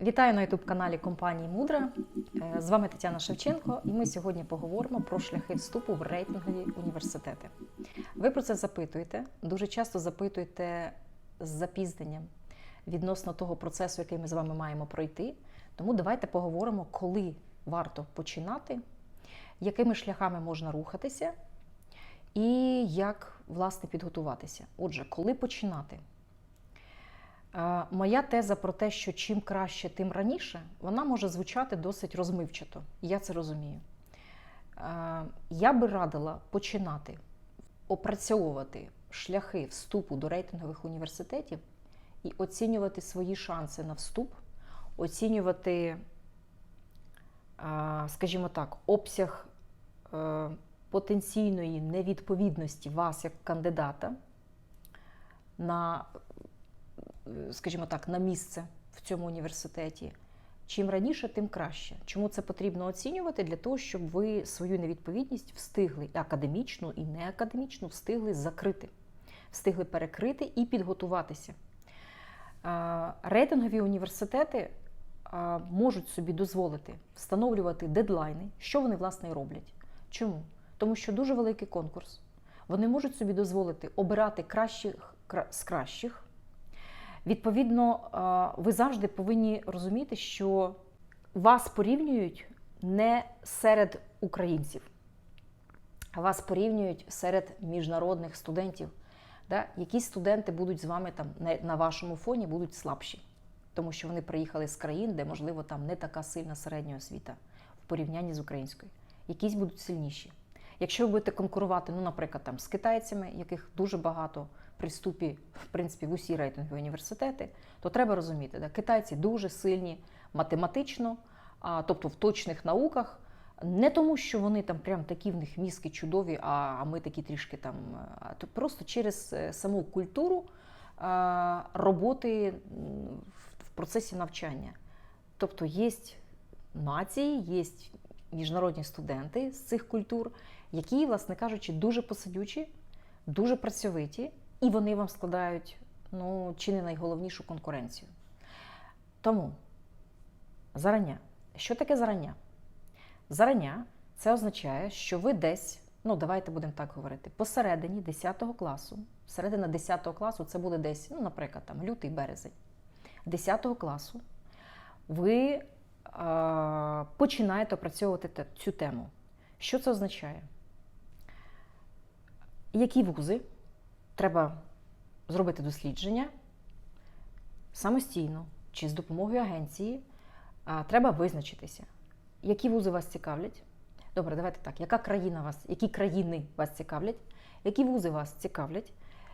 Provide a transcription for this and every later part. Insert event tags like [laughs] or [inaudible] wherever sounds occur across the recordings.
Вітаю на youtube каналі компанії Мудра. Е, З вами Тетяна Шевченко, і ми сьогодні поговоримо про шляхи вступу в рейтингові університети. Ви про це запитуєте, дуже часто запитуєте з запізненням відносно того процесу, який ми з вами маємо пройти. Тому давайте поговоримо, коли варто починати, якими шляхами можна рухатися і як власне підготуватися. Отже, коли починати? Моя теза про те, що чим краще, тим раніше, вона може звучати досить розмивчато. Я це розумію. Я би радила починати опрацьовувати шляхи вступу до рейтингових університетів і оцінювати свої шанси на вступ, оцінювати, скажімо так, обсяг е, потенційної невідповідності вас як кандидата на скажімо так, на місце в цьому університеті. Чим раніше, тим краще. Чому це потрібно оцінювати? Для того, щоб ви свою невідповідність встигли академічну і неакадемічну встигли закрити, встигли перекрити і підготуватися. Рейтингові університети можуть собі дозволити встановлювати дедлайни, що вони власне і роблять. Чому? Тому що дуже великий конкурс. Вони можуть собі дозволити обирати кращих з кращих. Відповідно, е, ви завжди повинні розуміти, що вас порівнюють не серед українців, а вас порівнюють серед міжнародних студентів. Да? Якісь студенти будуть з вами там на- на вашому фоні будуть слабші, тому що вони приїхали з країн, де, можливо, там не така сильна середня освіта в порівнянні з українською. Якісь будуть сильніші. Якщо ви будете конкурувати, ну, наприклад, там, з китайцями, яких дуже багато при вступі, в принципі, в усі рейтингові університети, то треба розуміти, да, китайці дуже сильні математично, а, тобто в точних науках, не тому, що вони там прям такі в них мізки чудові, а, ми такі трішки там, то просто через е, саму культуру роботи в процесі навчання. Тобто є нації, є міжнародні студенти з цих культур, які, власне кажучи, дуже посидючі, дуже працьовиті, і вони вам складають ну, чи не найголовнішу конкуренцію. Тому зарання. Що таке зарання? Зарання це означає, що ви десь, ну давайте будемо так говорити, посередині 10 класу, середина 10 класу це буде десь, ну, наприклад, там лютий березень, 10 класу, ви е, починаєте опрацьовувати цю тему. Що це означає? Які вузи треба зробити дослідження самостійно чи з допомогою агенції, треба визначитися, які вузи вас цікавлять. Добре, давайте так. Яка країна вас, які країни вас цікавлять, які вузи вас цікавлять,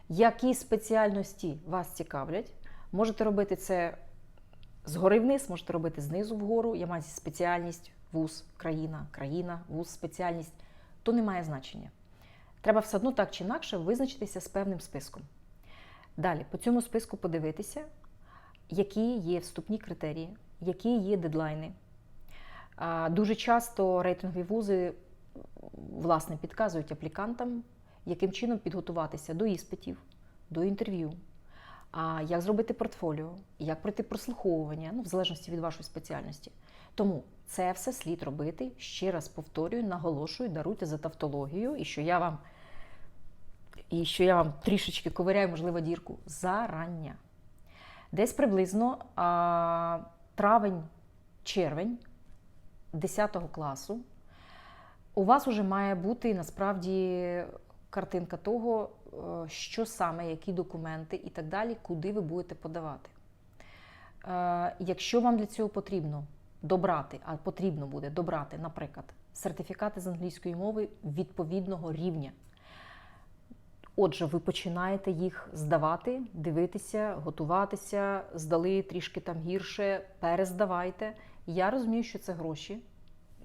які спеціальності вас цікавлять. Можете робити це згори вниз, можете робити знизу вгору. Я маю спеціальність, вуз, країна, країна, вуз, спеціальність. То не має значення. Треба все одно так чи інакше визначитися з певним списком. Далі, по цьому списку подивитися, які є вступні критерії, які є дедлайни. Дуже часто рейтингові вузи власне підказують аплікантам, яким чином підготуватися до іспитів, до інтерв'ю, як зробити портфоліо, як пройти прослуховування, ну, в залежності від вашої спеціальності. Тому це все слід робити. Ще раз повторюю, наголошую, даруйте за тавтологію, і що я вам, і що я вам трішечки ковиряю, можливо, дірку зарання. Десь приблизно а, травень-червень 10 класу у вас вже має бути насправді картинка того, е, що саме, які документи і так далі, куди ви будете подавати. Е, Якщо вам для цього потрібно добрати, а потрібно буде добрати, наприклад, сертифікати з англійської мови відповідного рівня. Отже, ви починаєте їх здавати, дивитися, готуватися, здали трішки там гірше, перездавайте. Я розумію, що це гроші,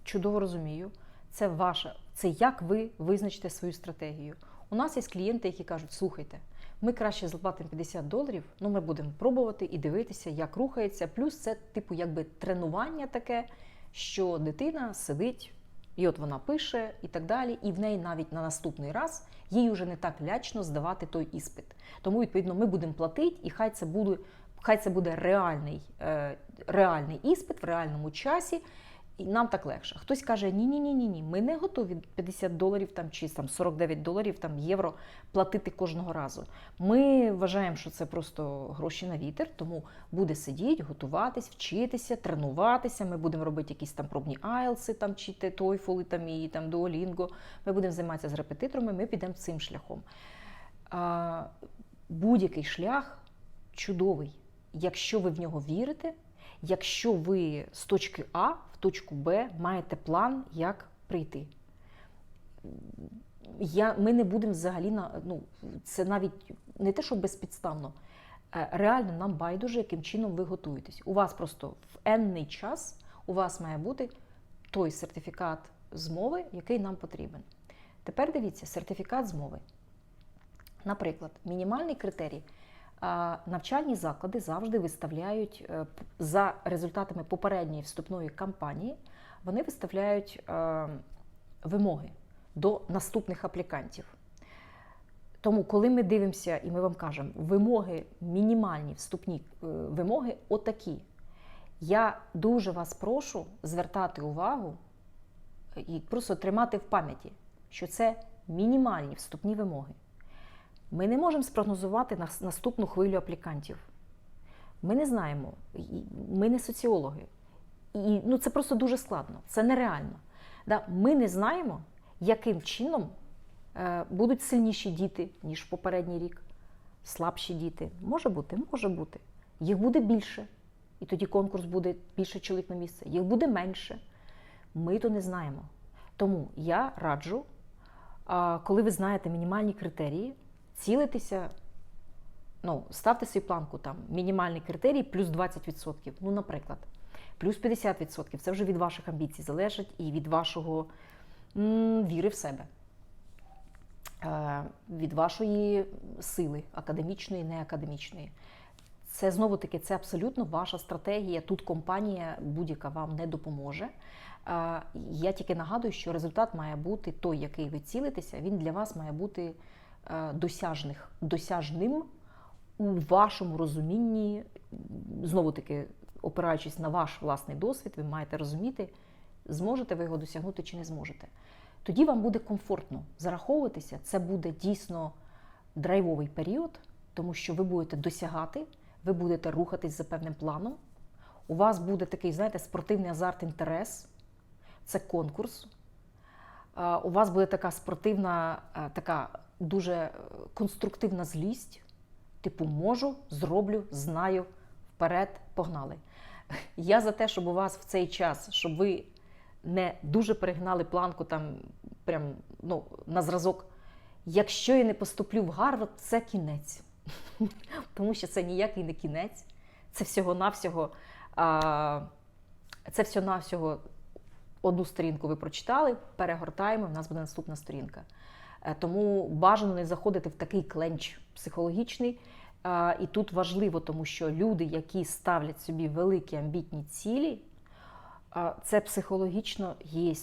чудово розумію. Це ваша, це як ви визначите свою стратегію. У нас є клієнти, які кажуть: слухайте, ми краще заплатимо 50 доларів, ну ми будемо пробувати і дивитися, як рухається. Плюс це, типу, якби тренування таке, що дитина сидить, і от вона пише і так далі, і в неї навіть на наступний раз їй вже не так лячно здавати той іспит. Тому, відповідно, ми будемо платити, і хай це буде хай це буде реальний, е, реальний іспит в реальному часі, і нам так легше. Хтось каже: ні, ні, ні, ні, ми не готові 50 доларів там чи там 49 доларів там євро платити кожного разу. Ми вважаємо, що це просто гроші на вітер, тому буде сидіти, готуватись, вчитися, тренуватися. Ми будемо робити якісь там пробні айлси, там чи TOEFL, там і там Duolingo. Ми будемо займатися з репетиторами. Ми підемо цим шляхом. Будь-який шлях чудовий, якщо ви в нього вірите, якщо ви з точки А в точку Б маєте план, як прийти. Я, Ми не будемо взагалі на ну, це навіть не те, що безпідставно. Е, Реально нам байдуже, яким чином ви готуєтесь. У вас просто в енний час у вас має бути той сертифікат з мови, який нам потрібен. Тепер дивіться, сертифікат з мови. Наприклад, мінімальний критерій. Навчальні заклади завжди виставляють е, за результатами попередньої вступної кампанії, вони виставляють е, вимоги до наступних аплікантів. Тому, коли ми дивимося і ми вам кажемо, вимоги, мінімальні вступні е, вимоги отакі. Я дуже вас прошу звертати увагу і просто тримати в пам'яті, що це мінімальні вступні вимоги. Ми не можемо спрогнозувати наступну хвилю аплікантів. Ми не знаємо, ми не соціологи. І ну, це просто дуже складно, це нереально. Да? Ми не знаємо, яким чином е, будуть сильніші діти, ніж в попередній рік, слабші діти. Може бути, може бути. Їх буде більше. І тоді конкурс буде більше чоловік на місце. Їх буде менше. Ми то не знаємо. Тому я раджу, коли ви знаєте мінімальні критерії, цілитися, ну, ставте свій планку там, мінімальний критерій плюс 20%, ну, наприклад, плюс 50%. Це вже від ваших амбіцій залежить і від вашого м, віри в себе, е, від вашої сили, академічної, неакадемічної. Це знову таки це абсолютно ваша стратегія. Тут компанія будь-яка вам не допоможе. Е, Я тільки нагадую, що результат має бути той, який ви цілитеся, він для вас має бути досяжних, досяжним у вашому розумінні. Знову таки, опираючись на ваш власний досвід, ви маєте розуміти, зможете ви його досягнути чи не зможете. Тоді вам буде комфортно зараховуватися. Це буде дійсно драйвовий період, тому що ви будете досягати, ви будете рухатись за певним планом. У вас буде такий, знаєте, спортивний азарт, інтерес, це конкурс. Е, У вас буде така спортивна, е, така дуже е, конструктивна злість. Типу, можу, зроблю, знаю, вперед, погнали. Я за те, щоб у вас в цей час, щоб ви не дуже перегнали планку там прям ну, на зразок. Якщо я не поступлю в Гарвард, це кінець. [laughs] Тому що це ніякий не кінець. Це всього-навсього, а, це всього-навсього одну сторінку ви прочитали, перегортаємо, в нас буде наступна сторінка. Е, Тому бажано не заходити в такий кленч психологічний. Е, І тут важливо, тому що люди, які ставлять собі великі амбітні цілі, е, це психологічно є.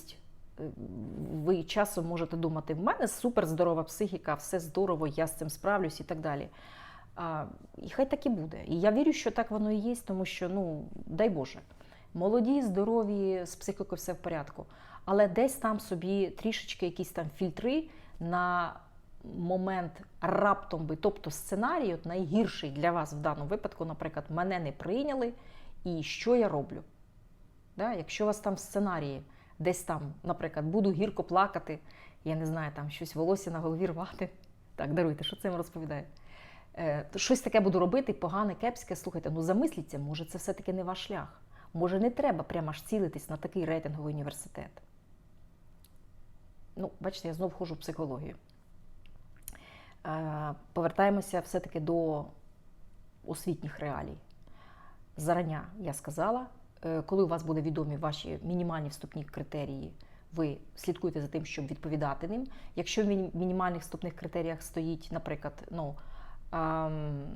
Ви часом можете думати, в мене супер здорова психіка, все здорово, я з цим справлюсь і так далі. І хай так і буде. І я вірю, що так воно і є, тому що, ну, дай Боже, молоді, здорові, з психікою все в порядку. Але десь там собі трішечки якісь там фільтри на момент раптом би, тобто сценарій, от найгірший для вас в даному випадку, наприклад, мене не прийняли, і що я роблю? Да? Якщо у вас там в сценарії десь там, наприклад, буду гірко плакати, я не знаю, там щось волосся на голові рвати. Так, даруйте, що це вам розповідає? Е, щось таке буду робити, погане, кепське. Слухайте, ну замисліться, може, це все-таки не ваш шлях. Може, не треба прямо аж цілитись на такий рейтинговий університет. Ну, бачите, я знову входжу в психологію. Е, повертаємося все-таки до освітніх реалій. Зарання я сказала, е, коли у вас буде відомі ваші мінімальні вступні критерії, ви слідкуєте за тим, щоб відповідати ним. Якщо в мінімальних вступних критеріях стоїть, наприклад, ну, ем,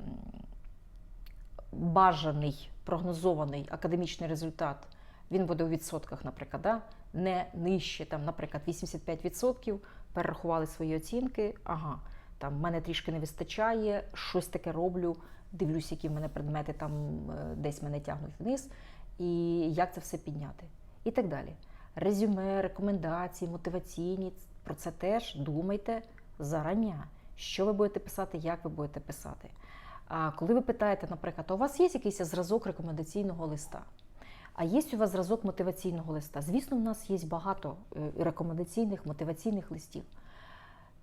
бажаний прогнозований академічний результат, він буде у відсотках, наприклад, да? Не нижче, там, наприклад, 85%, перерахували свої оцінки. Ага, там мене трішки не вистачає, щось таке роблю, дивлюсь, які в мене предмети там е, десь мене тягнуть вниз, і як це все підняти. І так далі. Резюме, рекомендації, мотиваційні. Про це теж думайте зарання. Що ви будете писати, як ви будете писати. А коли ви питаєте, наприклад, у вас є якийсь зразок рекомендаційного листа? А є у вас зразок мотиваційного листа? Звісно, в нас є багато е, рекомендаційних мотиваційних листів.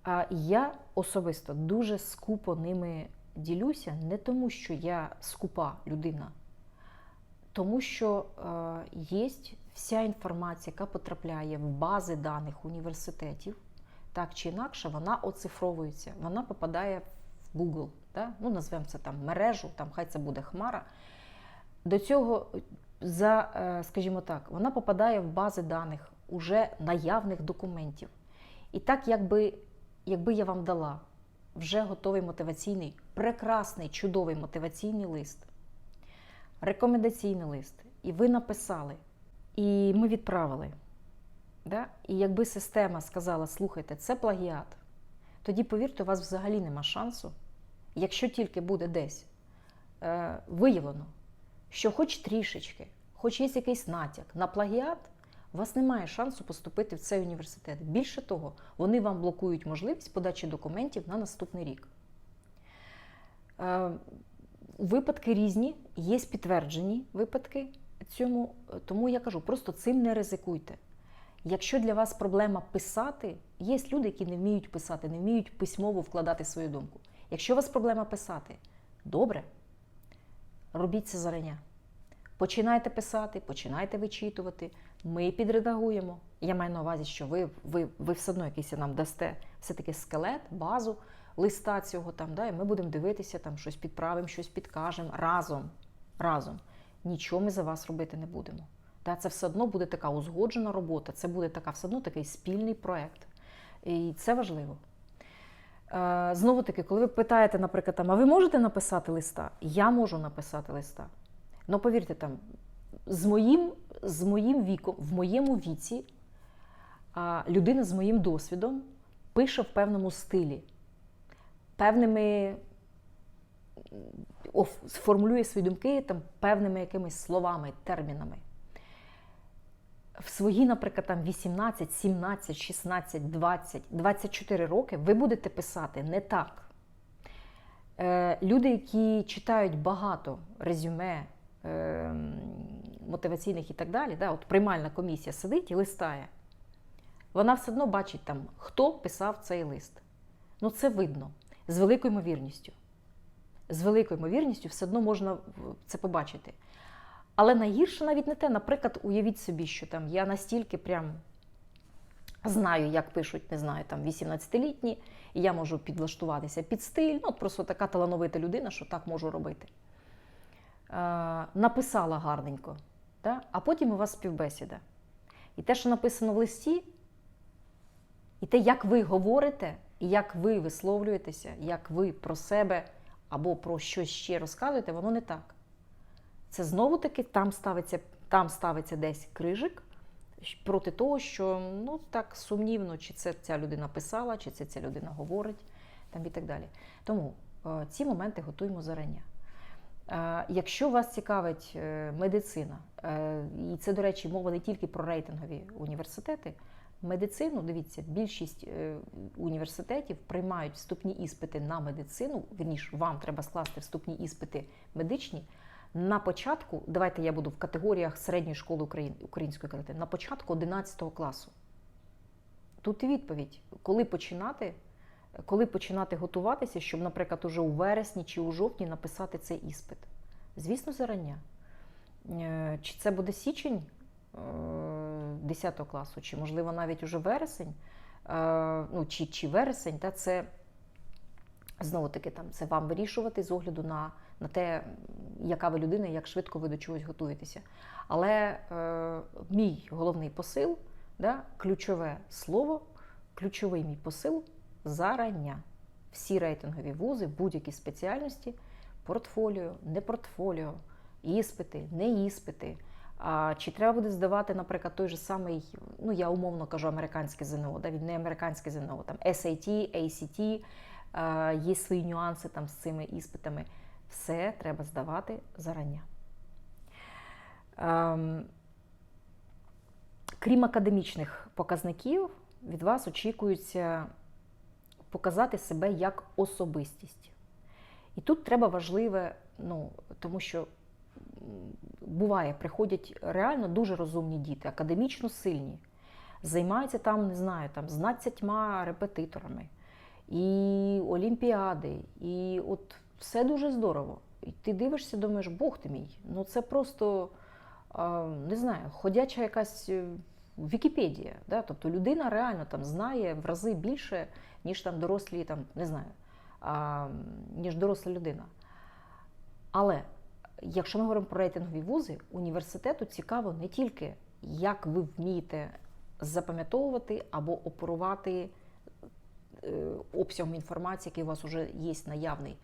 А я особисто дуже скупо ними ділюся, не тому, що я скупа людина, тому що е, є вся інформація, яка потрапляє в бази даних університетів, так чи інакше, вона оцифровується, вона попадає в Google, да? ну назвемо це там мережу, там хай це буде хмара. До цього, за, е, скажімо так, вона попадає в бази даних уже наявних документів. І так, якби, якби я вам дала вже готовий мотиваційний, прекрасний, чудовий мотиваційний лист, рекомендаційний лист, і ви написали, і ми відправили. Да? І якби система сказала, слухайте, це плагіат, тоді, повірте, у вас взагалі нема шансу, якщо тільки буде десь е, виявлено, що хоч трішечки, хоч є якийсь натяк на плагіат, у вас немає шансу поступити в цей університет. Більше того, вони вам блокують можливість подачі документів на наступний рік. Е, Випадки різні, є підтверджені випадки цьому, тому я кажу, просто цим не ризикуйте. Якщо для вас проблема писати, є люди, які не вміють писати, не вміють письмово вкладати свою думку. Якщо у вас проблема писати, добре, робіть це зарання. Починайте писати, починайте вичитувати. Ми підредагуємо. Я маю на увазі, що ви ви, ви все одно якийсь нам дасте все-таки скелет, базу листа цього там, да, і ми будемо дивитися, там щось підправимо, щось підкажемо разом. разом. Нічого ми за вас робити не будемо. Да, це все одно буде така узгоджена робота, це буде така все одно такий спільний проєкт. І це важливо. Е, Знову таки, коли ви питаєте, наприклад, там, а ви можете написати листа? Я можу написати листа. Ну, повірте, там, з моїм, з моїм віком, в моєму віці, людина з моїм досвідом пише в певному стилі, певними сформулює свої думки там, певними якимись словами, термінами. В свої, наприклад, там 18, 17, 16, 20, 24 роки ви будете писати не так. Е, Люди, які читають багато резюме, е, мотиваційних і так далі, да, от приймальна комісія сидить і листає, вона все одно бачить, там, хто писав цей лист. Ну, це видно з великою ймовірністю. З великою ймовірністю все одно можна це побачити. Але найгірше навіть не те, наприклад, уявіть собі, що там я настільки прям знаю, як пишуть, не знаю, там 18-літні, і я можу підлаштуватися під стиль. Ну, от просто така талановита людина, що так можу робити. Е, написала гарненько, да? а потім у вас співбесіда. І те, що написано в листі, і те, як ви говорите, і як ви висловлюєтеся, як ви про себе або про щось ще розказуєте, воно не так. Це знову-таки там ставиться там ставиться десь крижик проти того, що ну так сумнівно, чи це ця людина писала, чи це ця людина говорить, там і так далі. Тому е, ці моменти готуємо зарання. Е, якщо вас цікавить е, медицина, і це, до речі, мова не тільки про рейтингові університети. Медицину, дивіться, більшість університетів приймають вступні іспити на медицину. Вірніш, вам треба скласти вступні іспити медичні. На початку, давайте я буду в категоріях середньої школи України, української казати, на початку 11 класу. Тут і відповідь, коли починати, коли починати готуватися, щоб, наприклад, уже у вересні чи у жовтні написати цей іспит. Звісно, зарання. Е, Чи це буде січень? 10 класу, чи, можливо, навіть уже вересень, ну, чи чи вересень, та це знову таки там це вам вирішувати з огляду на на те, яка ви людина як швидко ви до чогось готуєтеся. Але е, мій головний посил, да, ключове слово, ключовий мій посил зарання. Всі рейтингові вузи, будь-які спеціальності, портфоліо, не портфоліо, іспити, не іспити. А Чи треба буде здавати, наприклад, той же самий, ну я умовно кажу, американське ЗНО, да, він не американське ЗНО, там SAT, ACT, є свої нюанси там з цими іспитами. Все треба здавати зарання. Ем, крім академічних показників, від вас очікується показати себе як особистість. І тут треба важливе, ну, тому що буває, приходять реально дуже розумні діти, академічно сильні, займаються там, не знаю, там з 12 репетиторами, і олімпіади, і от все дуже здорово. І ти дивишся, думаєш, Бог ти мій, ну це просто не знаю, ходяча якась е, Вікіпедія. Да? Тобто людина реально там знає в рази більше, ніж там дорослі, там, не знаю, ніж доросла людина. Але якщо ми говоримо про рейтингові вузи, університету цікаво не тільки, як ви вмієте запам'ятовувати або оперувати е, обсягом інформації, який у вас вже є наявний.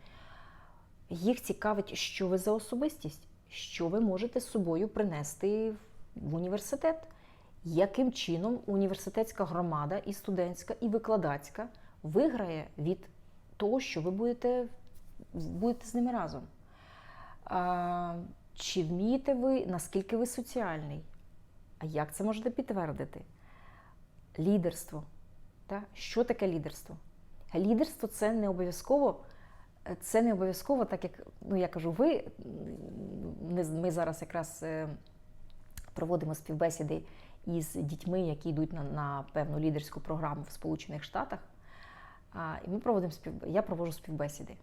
Їх цікавить, що ви за особистість, що ви можете з собою принести в університет, яким чином університетська громада, і студентська, і викладацька виграє від того, що ви будете, будете з ними разом. А, чи вмієте ви, наскільки ви соціальний? А як це можете підтвердити? Лідерство. Так? Що таке лідерство? Лідерство це не обов'язково. Це не обов'язково, так як ну я кажу, ви ми, зараз якраз е, проводимо співбесіди із дітьми, які йдуть на, на певну лідерську програму в Сполучених Штатах. І ми проводимо спів... я проводжу співбесіди.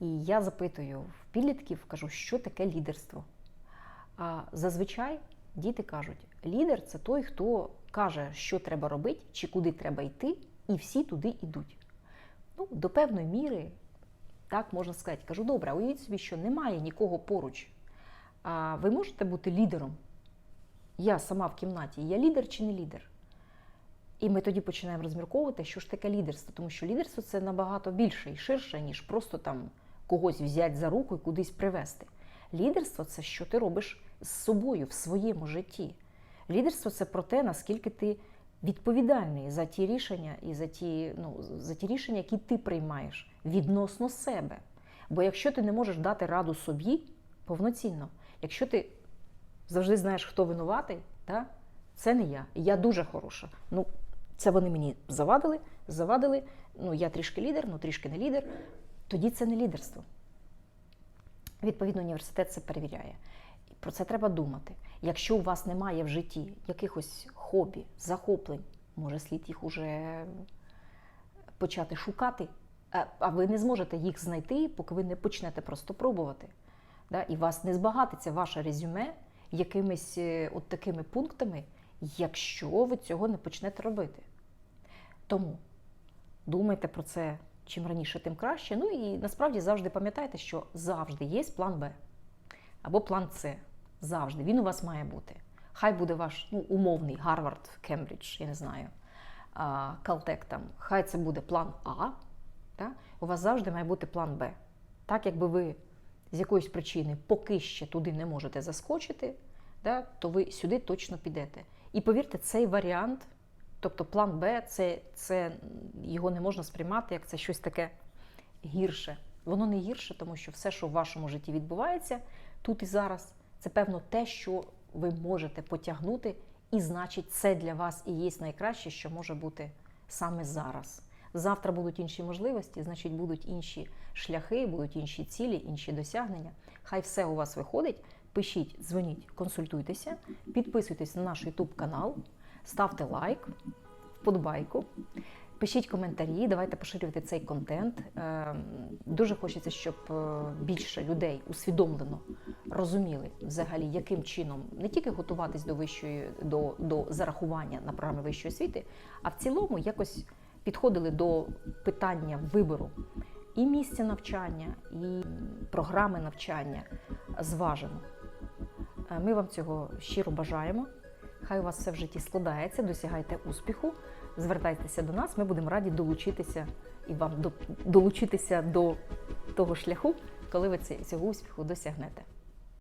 І я запитую в підлітків, кажу, що таке лідерство. А зазвичай діти кажуть, лідер це той, хто каже, що треба робити, чи куди треба йти, і всі туди йдуть. Ну, до певної міри, так можна сказати. Кажу, добре, уявіть собі, що немає нікого поруч. А ви можете бути лідером? Я сама в кімнаті, я лідер чи не лідер? І ми тоді починаємо розмірковувати, що ж таке лідерство, тому що лідерство це набагато більше і ширше, ніж просто там когось взяти за руку і кудись привести. Лідерство це що ти робиш з собою в своєму житті. Лідерство це про те, наскільки ти відповідальний за ті рішення і за ті, ну, за ті рішення, які ти приймаєш відносно себе. Бо якщо ти не можеш дати раду собі повноцінно, якщо ти завжди знаєш, хто винуватий, та, це не я. Я дуже хороша. Ну, це вони мені завадили, завадили. Ну, я трішки лідер, ну трішки не лідер. Тоді це не лідерство. Відповідно, університет це перевіряє. Про це треба думати. Якщо у вас немає в житті якихось хобі, захоплень, може слід їх уже почати шукати, а ви не зможете їх знайти, поки ви не почнете просто пробувати. Да? І вас не збагатиться ваше резюме якимись е, от такими пунктами, якщо ви цього не почнете робити. Тому думайте про це чим раніше, тим краще. Ну і насправді завжди пам'ятайте, що завжди є план Б або план С. Завжди він у вас має бути. Хай буде ваш ну, умовний Гарвард, Кембридж, я не знаю, Калтек там. Хай це буде план А. Та? У вас завжди має бути план Б. Так, якби ви з якоїсь причини поки ще туди не можете заскочити, да, то ви сюди точно підете. І повірте, цей варіант, тобто план Б, це, це його не можна сприймати як це щось таке гірше. Воно не гірше, тому що все, що в вашому житті відбувається тут і зараз, це певно те, що ви можете потягнути, і значить, це для вас і є найкраще, що може бути саме зараз. Завтра будуть інші можливості, значить, будуть інші шляхи, будуть інші цілі, інші досягнення. Хай все у вас виходить. Пишіть, дзвоніть, консультуйтеся, підписуйтесь на наш YouTube канал, ставте лайк, вподобайку, пишіть коментарі, давайте поширювати цей контент. Дуже хочеться, щоб більше людей усвідомлено розуміли взагалі, яким чином не тільки готуватись до вищої до, до зарахування на програми вищої освіти, а в цілому якось підходили до питання вибору і місця навчання, і програми навчання зважено. Ми вам цього щиро бажаємо. Хай у вас все в житті складається, досягайте успіху, звертайтеся до нас, ми будемо раді долучитися і вам долучитися до того шляху, коли ви цього успіху досягнете.